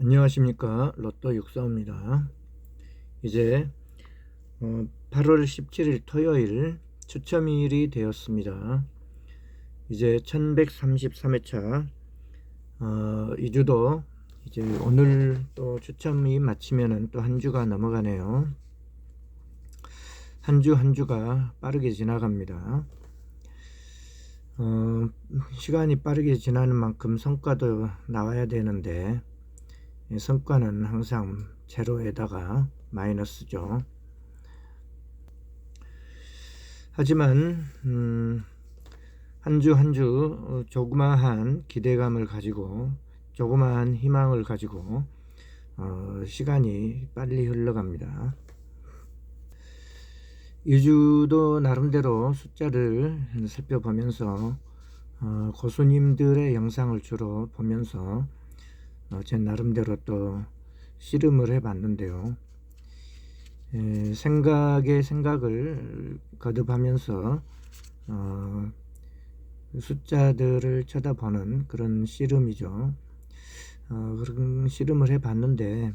안녕하십니까. 로또 육사입니다. 이제 어, 8월 17일 토요일 추첨일이 되었습니다. 이제 1133회차 어, 2주도 이제 오늘 또 추첨이 마치면은 또 한 주가 넘어가네요. 한주한 주가 빠르게 지나갑니다. 어, 시간이 빠르게 지나는 만큼 성과도 나와야 되는데 이 성과는 항상 제로에다가 마이너스죠. 하지만 음, 한주 한 주 조그마한 기대감을 가지고 조그마한 희망을 가지고 어, 시간이 빨리 흘러갑니다. 이 주도 나름대로 숫자를 살펴보면서 어, 고수님들의 영상을 주로 보면서 어, 제 나름대로 또 씨름을 해봤는데요. 에, 생각에 생각을 거듭하면서 어, 숫자들을 쳐다보는 그런 씨름이죠. 어, 그런 씨름을 해봤는데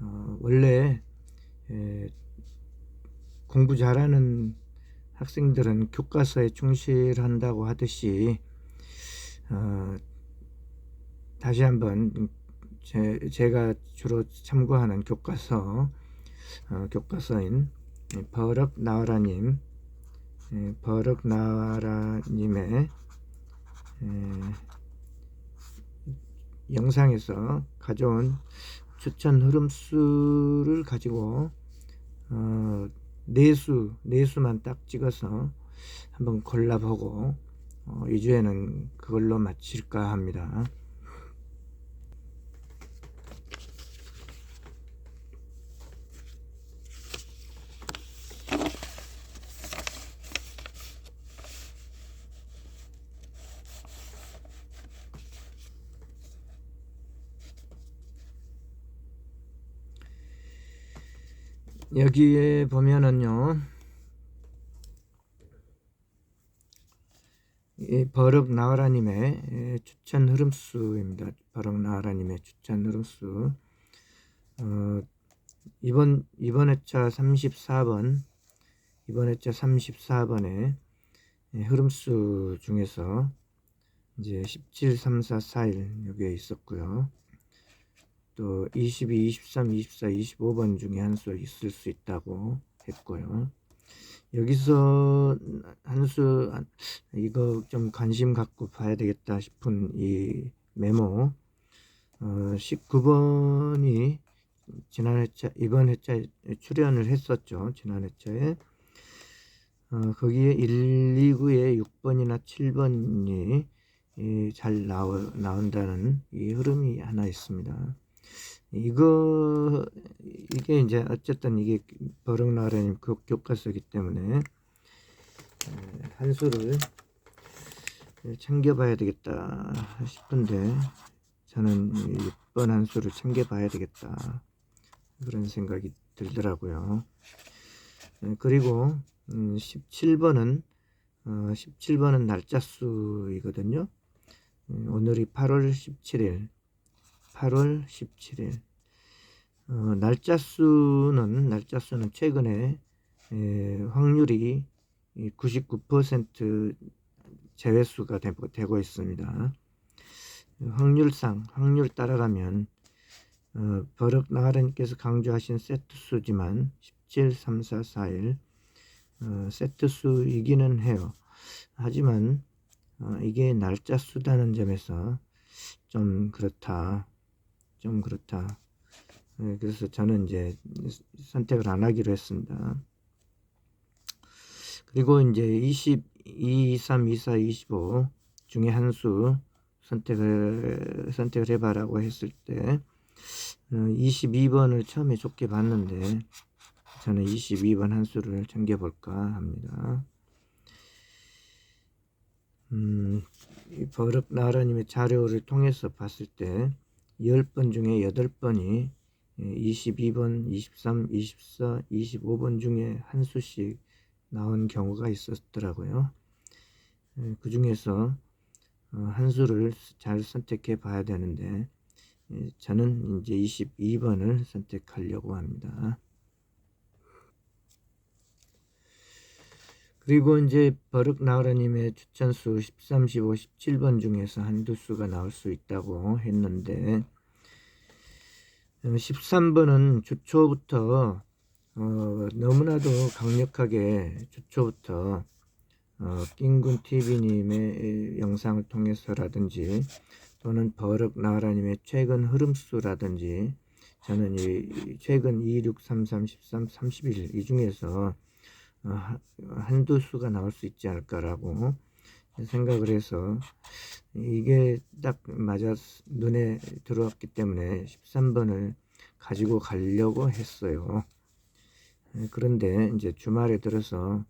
어, 원래 에, 공부 잘하는 학생들은 교과서에 충실한다고 하듯이 어, 다시 한번 제, 제가 주로 참고하는 교과서 어, 교과서인 버럭 나와라님 예, 버럭 나와라님의 영상에서 가져온 추천 흐름수를 가지고 어, 네수 네수만 딱 찍어서 한번 골라보고 어, 이 주에는 그걸로 마칠까 합니다. 여기에 보면은요, 이 버럭 나와라님의 추천 흐름수입니다. 버럭 나와라님의 추천 흐름수. 어, 이번, 이번 회차 34번, 이번 회차 34번의 흐름수 중에서 이제 17, 3, 4, 4일 여기에 있었고요. 또 22, 23, 24, 25번 중에 한 수 있을 수 있다고 했고요. 여기서 한 수 이거 좀 관심 갖고 봐야 되겠다 싶은 이 메모 어, 19번이 지난 회차 이번 회차에 출연을 했었죠. 지난 회차에 어, 거기에 1, 2구에 6번이나 7번이 잘 나온다는 이 흐름이 하나 있습니다. 이거 이게 이제 어쨌든 이게 버럭나라님 그 교과서기 때문에 한 수를 챙겨봐야 되겠다 싶은데 저는 6번 한 수를 챙겨봐야 되겠다 그런 생각이 들더라고요. 그리고 17번은 어 17번은 날짜 수이거든요. 오늘이 8월 17일 8월 17일. 어, 날짜 수는 날짜 수는 최근에 에, 확률이 99% 제외수가 되고, 되고 있습니다. 확률상 확률 따라가면 어, 버럭 나하르님께서 강조하신 세트 수지만 17, 3, 4, 4일 어, 세트 수이기는 해요. 하지만 어, 이게 날짜 수다는 점에서 좀 그렇다. 좀 그렇다. 네, 그래서 저는 이제 선택을 안 하기로 했습니다. 그리고 이제 22, 23, 24, 25 중에 한 수 선택을 선택을 해봐라고 했을 때 22번을 어, 처음에 좋게 봤는데 저는 22번 한 수를 챙겨볼까 합니다. 음, 버럭 나라님의 자료를 통해서 봤을 때 10번 중에 8번이 22번, 23, 24, 25번 중에 한 수씩 나온 경우가 있었더라고요. 예, 그 중에서 어, 한 수를 잘 선택해 봐야 되는데 예, 저는 이제 22번을 선택하려고 합니다. 그리고 이제 버럭 나으라님의 추천수 13, 15, 17번 중에서 한두 수가 나올 수 있다고 했는데 13번은 주초부터 어, 너무나도 강력하게 주초부터 어, 낑군 TV님의 영상을 통해서라든지 또는 버럭 나으라님의 최근 흐름수라든지 저는 이 최근 2, 6, 3, 3, 13, 31 이 중에서 한두 수가 나올 수 있지 않을까라고 생각을 해서 이게 딱 맞아 눈에 들어왔기 때문에 13번을 가지고 가려고 했어요. 예, 그런데 이제 주말에 들어서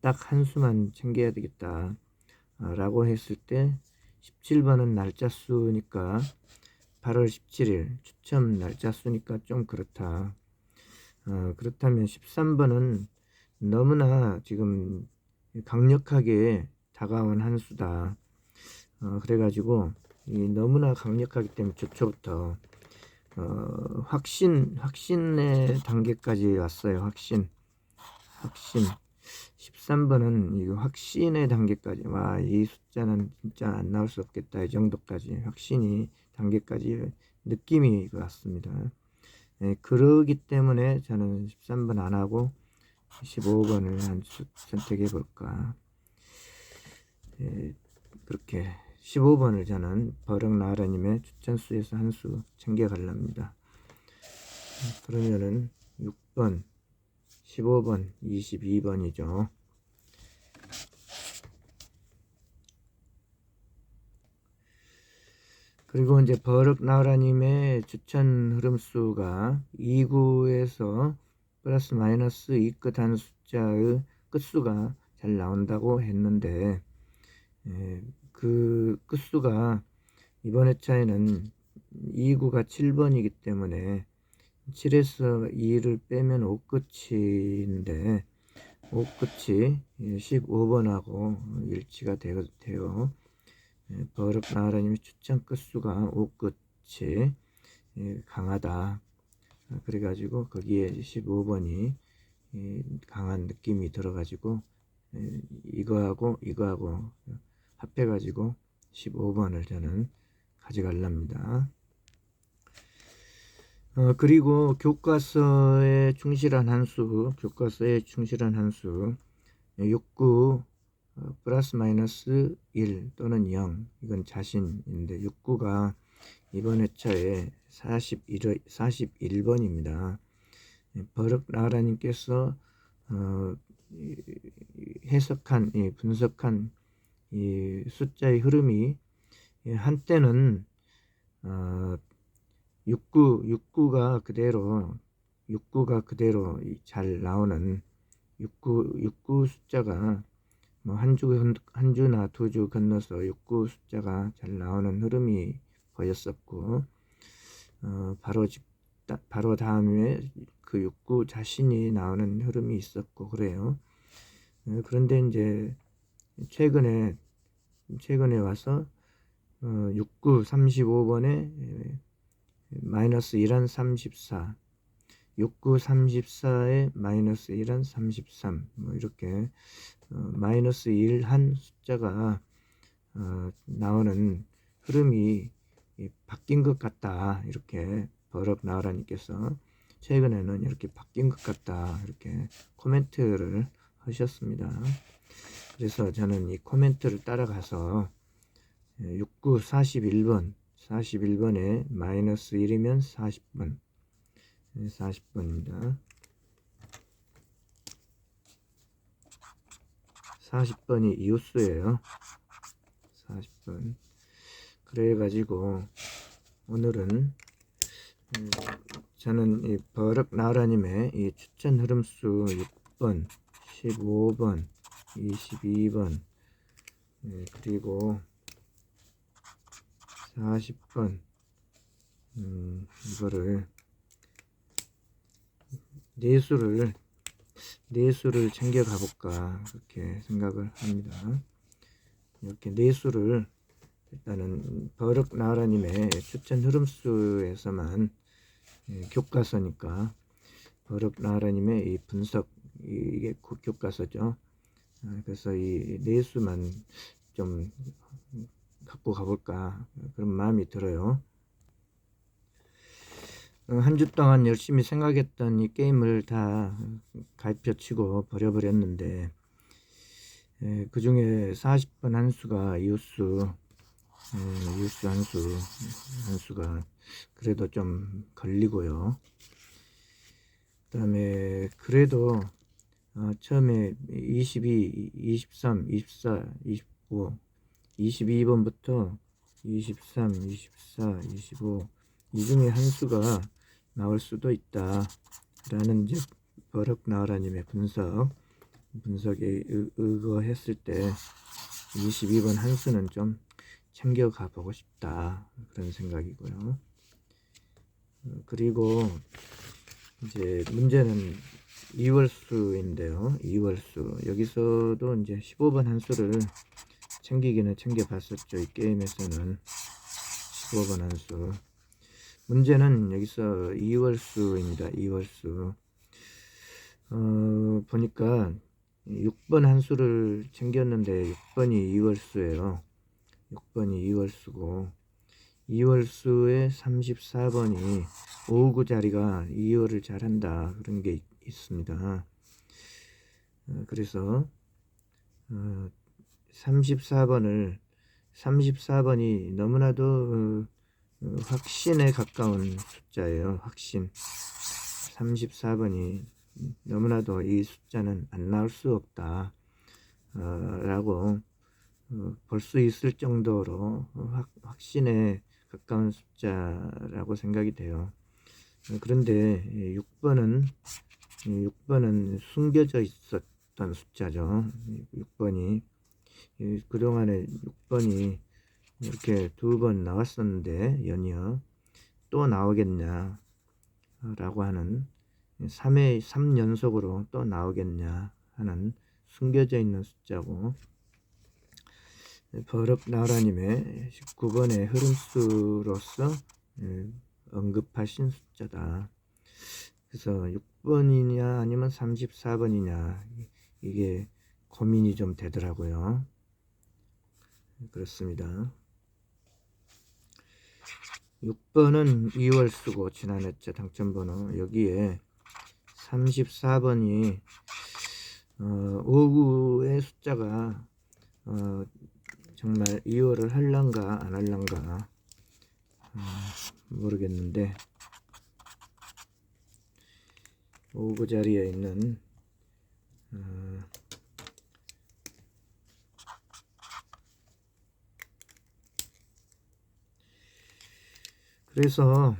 딱 한 수만 챙겨야 되겠다 아, 라고 했을 때 17번은 날짜 수니까 8월 17일 추첨 날짜 수니까 좀 그렇다. 어, 그렇다면 13번은 너무나 지금 강력하게 다가온 한 수다. 어, 그래가지고 이 너무나 강력하기 때문에 주초부터 어, 확신 확신의 단계까지 왔어요. 확신 확신 13번은 이 확신의 단계까지 와 이 숫자는 진짜 안 나올 수 없겠다 이 정도까지 확신이 단계까지 느낌이 왔습니다. 예, 그러기 때문에 저는 13번 안 하고 15번을 한 수, 선택해 볼까. 예, 그렇게 15번을 저는 버럭 나라님의 추천수에서 한 수 챙겨 갈랍니다. 그러면은 6번, 15번, 22번이죠. 그리고 이제 버럭 나라님의 추천 흐름수가 2구에서 플러스 마이너스 이 끝 한 숫자의 끝수가 잘 나온다고 했는데 예, 그 끝수가 이번 회차에는 2구가 7번이기 때문에 7에서 2를 빼면 5끝인데 5끝이 15번하고 일치가 되어, 되어 예, 버럭 나라님의 추천 끝수가 5끝이 예, 강하다. 아, 그래가지고 거기에 15번이 강한 느낌이 들어가지고 예, 이거하고 이거하고 합해가지고 15번을 저는 가져갈랍니다. 어, 그리고 교과서에 충실한 한수, 교과서에 충실한 한수, 69 어, 플러스 마이너스 1 또는 0 이건 자신인데 69가 이번 회차에 41, 41번입니다. 버럭 라라님께서 어, 해석한 이 분석한 이 숫자의 흐름이 이 한때는 어, 69 69가 그대로 69가 그대로 이잘 나오는 69 69 숫자가 뭐 한 주 한 주나 두 주 건너서 69 숫자가 잘 나오는 흐름이 보였었고 어, 바로 직 따- 바로 다음에 그69 자신이 나오는 흐름이 있었고 그래요. 어, 그런데 이제 최근에 최근에 와서 어, 69 35번에 마이너스 1한 34 69 34에 마이너스 1한 33 뭐 이렇게 어, 마이너스 1한 숫자가 어, 나오는 흐름이 이, 바뀐 것 같다 이렇게 버럭 나으라님께서 최근에는 이렇게 바뀐 것 같다 이렇게 코멘트를 하셨습니다. 그래서 저는 이 코멘트를 따라가서 69 41번 41번에 마이너스 1이면 40번 40번입니다. 40번이 이웃수예요. 40번. 그래가지고 오늘은 음, 저는 이 버럭 나라님의 이 추천 흐름수 6번, 15번, 22번, 예, 그리고 40번 음, 이거를 네 수를 네 수를 챙겨 가볼까 그렇게 생각을 합니다. 이렇게 네 수를 일단은 버럭 나라님의 추천 흐름수에서만 예, 교과서니까 버럭 나라님의 이 분석 이- 이게 그 교과서죠. 아, 그래서 이 내수만 좀 갖고 가볼까 그런 마음이 들어요. 어, 한주 동안 열심히 생각했던 이 게임을 다 가입혀 치고 버려버렸는데 그 중에 40번 한 수가 이웃수 에, 이웃수 한수 한수가 그래도 좀 걸리고요. 그다음에 그래도 어, 처음에 22, 23, 24, 25, 22번부터 23, 24, 25 이 중에 한 수가 나올 수도 있다. 라는 이제 버럭 나으라님의 분석 분석에 의- 의거했을 때 22번 한 수는 좀 챙겨가 보고 싶다 그런 생각이고요. 어, 그리고 이제 문제는 이월수인데요. 이월수 여기서도 이제 15번 한 수를 챙기기는 챙겨봤었죠. 이 게임에서는 15번 한 수. 문제는 여기서 이월수입니다. 이월수. 어, 보니까 6번 한 수를 챙겼는데 6번이 이월수예요. 6번이 이월수고 2월수의 34번이 5구 자리가 2월을 잘한다 그런 게 있- 있습니다. 어, 그래서 어, 34번을 34번이 너무나도 어, 어, 확신에 가까운 숫자예요. 확신. 34번이 너무나도 이 숫자는 안 나올 수 없다. 어, 라고 어, 볼 수 있을 정도로 확, 확신에 가까운 숫자라고 생각이 돼요. 어, 그런데 6번은 6번은 숨겨져 있었던 숫자죠. 6번이 그동안에 6번이 이렇게 두 번 나왔었는데 연이어 또 나오겠냐 라고 하는 3회 3연속으로 또 나오겠냐 하는 숨겨져 있는 숫자고 버럭 나라님의 19번의 흐름수로서 예, 언급하신 숫자다. 그래서 6번이냐 아니면 34번이냐 이게 고민이 좀 되더라고요. 그렇습니다. 6번은 2월 쓰고 지난해째 당첨번호 여기에 34번이 어, 5구의 숫자가 어, 정말 2월을 할란가 안 할란가 어, 모르겠는데. 5구 자리에 있는 어, 그래서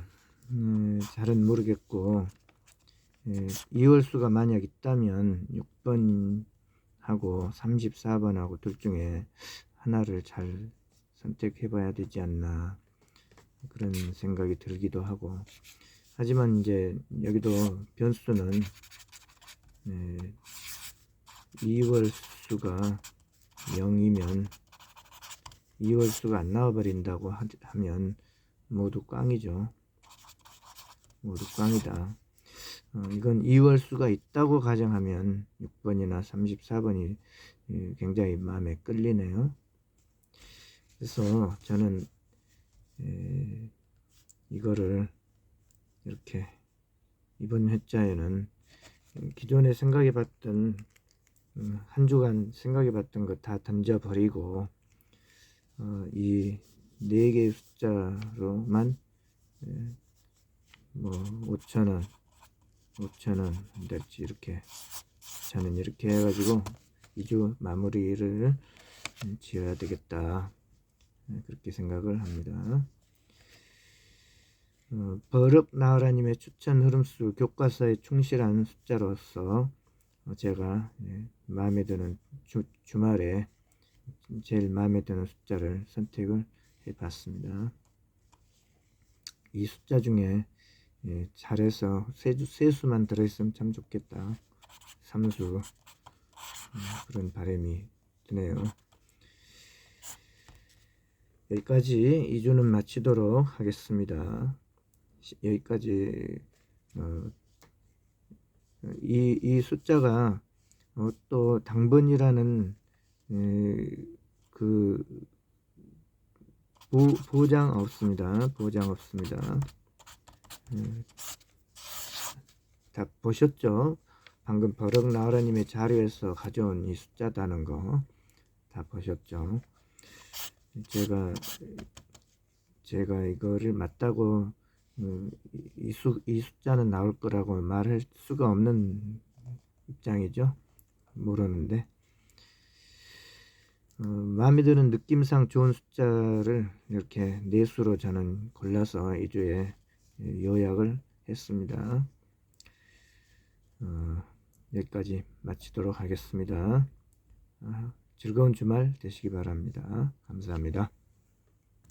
음, 잘은 모르겠고 예, 2월 수가 만약 있다면 6번하고 34번하고 둘 중에 하나를 잘 선택해 봐야 되지 않나 그런 생각이 들기도 하고 하지만 이제 여기도 변수는 예, 2월수가 0이면 2월수가 안 나와버린다고 하- 하면 모두 꽝이죠. 모두 꽝이다. 어, 이건 2월수가 있다고 가정하면 6번이나 34번이 예, 굉장히 마음에 끌리네요. 그래서 저는 에, 이거를 이렇게 이번 회자에는 기존에 생각해봤던 음, 한 주간 생각해봤던 거다 던져버리고 어, 이네 개의 숫자로만 예, 뭐 5천 원, 5천 원 될지 이렇게 저는 이렇게 해가지고 2주 마무리를 음, 지어야 되겠다. 예, 그렇게 생각을 합니다. 어, 버럭 나으라님의 추천 흐름수 교과서에 충실한 숫자로서 어, 제가 예, 마음에 드는 주, 주말에 제일 마음에 드는 숫자를 선택을 해봤습니다. 이 숫자 중에 예, 잘해서 세주, 세수만 들어있으면 참 좋겠다. 삼수 음, 그런 바람이 드네요. 여기까지 2주는 마치도록 하겠습니다. 시- 여기까지 어, 이, 이 숫자가 어, 또 당번이라는 에, 그 보, 보장 없습니다. 보장 없습니다. 음, 다 보셨죠? 방금 버럭 나으라님의 자료에서 가져온 이 숫자다는 거 다 보셨죠? 제가 제가 이거를 맞다고 음, 이, 수, 이 숫자는 나올 거라고 말할 수가 없는 입장이죠. 모르는데 어, 마음에 드는 느낌상 좋은 숫자를 이렇게 네 수로 저는 골라서 2주에 요약을 했습니다. 어, 여기까지 마치도록 하겠습니다. 아, 즐거운 주말 되시기 바랍니다. 감사합니다.